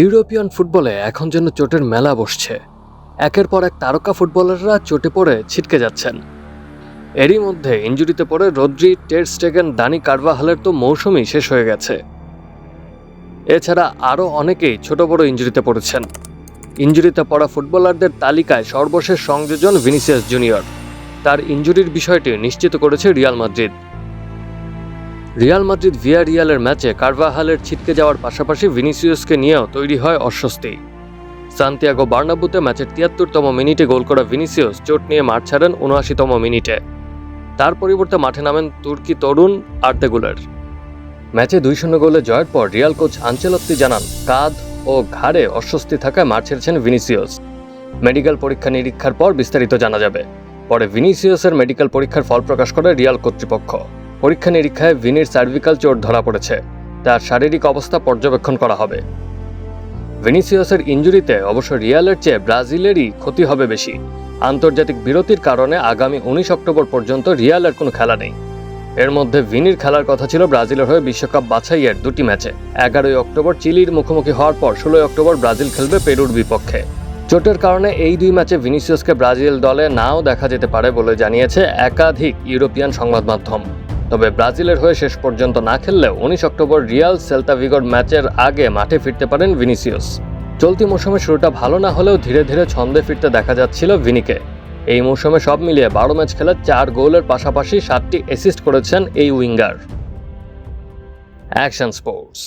European ফুটবলে এখন যেন চোটের মেলা বসছে। একের পর এক তারকা ফুটবলাররা চোটে পড়ে ছিটকে যাচ্ছেন। এরই মধ্যে ইঞ্জুরিতে পড়ে রদ্রি, টের স্টেগেন, দানি কারভাহালের তো মৌসুমই শেষ হয়ে গেছে। এছাড়া আরও অনেকেই ছোট বড় ইঞ্জুরিতে পড়েছেন। ইঞ্জুরিতে পড়া ফুটবলারদের তালিকায় সর্বশেষ সংযোজন ভিনিসিয়াস জুনিয়র। তার ইঞ্জুরির বিষয়টি নিশ্চিত করেছে Real Madrid. Real Madrid Villa রিয়ালের ম্যাচে কারভাহালের ছিটকে যাওয়ার পাশাপাশি ভিনিসিয়াসকে নিয়েও তৈরি হয় অস্বস্তি। সান্তিয়াগো বার্নাবুতে ম্যাচের তিয়াত্তরতম মিনিটে গোল করা ভিনিসিয়াস চোট নিয়ে মাঠ ছাড়েন উনআশিতম মিনিটে। তার পরিবর্তে মাঠে নামেন তুর্কি তরুণ আর্তেগুলার ম্যাচে দুই শূন্য গোলে জয়ের পর রিয়াল কোচ আঞ্চেলত্তি জানান, কাঁধ ও ঘাড়ে অস্বস্তি থাকায় মাঠ ছেড়েছেন ভিনিসিয়াস মেডিকেল পরীক্ষা নিরীক্ষার পর বিস্তারিত জানা যাবে। পরে ভিনিসিয়াসের মেডিকেল পরীক্ষার ফল প্রকাশ করে রিয়াল কর্তৃপক্ষ। পরীক্ষা নিরীক্ষায় ভিনির সার্ভিক্যাল চোট ধরা পড়েছে। তার শারীরিক অবস্থা পর্যবেক্ষণ করা হবে। ভিনিসিয়াসের ইঞ্জুরিতে অবশ্য রিয়ালের চেয়ে ব্রাজিলেরই ক্ষতি হবে বেশি। আন্তর্জাতিক বিরতির কারণে আগামী উনিশ অক্টোবর পর্যন্ত রিয়ালের কোনো খেলা নেই। এর মধ্যে ভিনির খেলার কথা ছিল ব্রাজিলের হয়ে বিশ্বকাপ বাছাইয়ের দুটি ম্যাচে। এগারোই অক্টোবর চিলির মুখোমুখি হওয়ার পর ষোলোই অক্টোবর ব্রাজিল খেলবে পেরুর বিপক্ষে। চোটের কারণে এই দুই ম্যাচে ভিনিসিয়াসকে ব্রাজিল দলে নাও দেখা যেতে পারে বলে জানিয়েছে একাধিক ইউরোপিয়ান সংবাদ মাধ্যম তবে ব্রাজিলের হয়ে শেষ পর্যন্ত না খেললেও উনিশ অক্টোবর রিয়াল সেলতাভিগর ম্যাচের আগে মাঠে ফিরতে পারেন ভিনিসিয়াস। চলতি মৌসুমে শুরুটা ভালো না হলেও ধীরে ধীরে ছন্দে ফিরতে দেখা যাচ্ছিল ভিনিকে। এই মৌসুমে সব মিলিয়ে বারো ম্যাচ খেলে চার গোলের পাশাপাশি সাতটি অ্যাসিস্ট করেছেন এই উইঙ্গার। Action sports.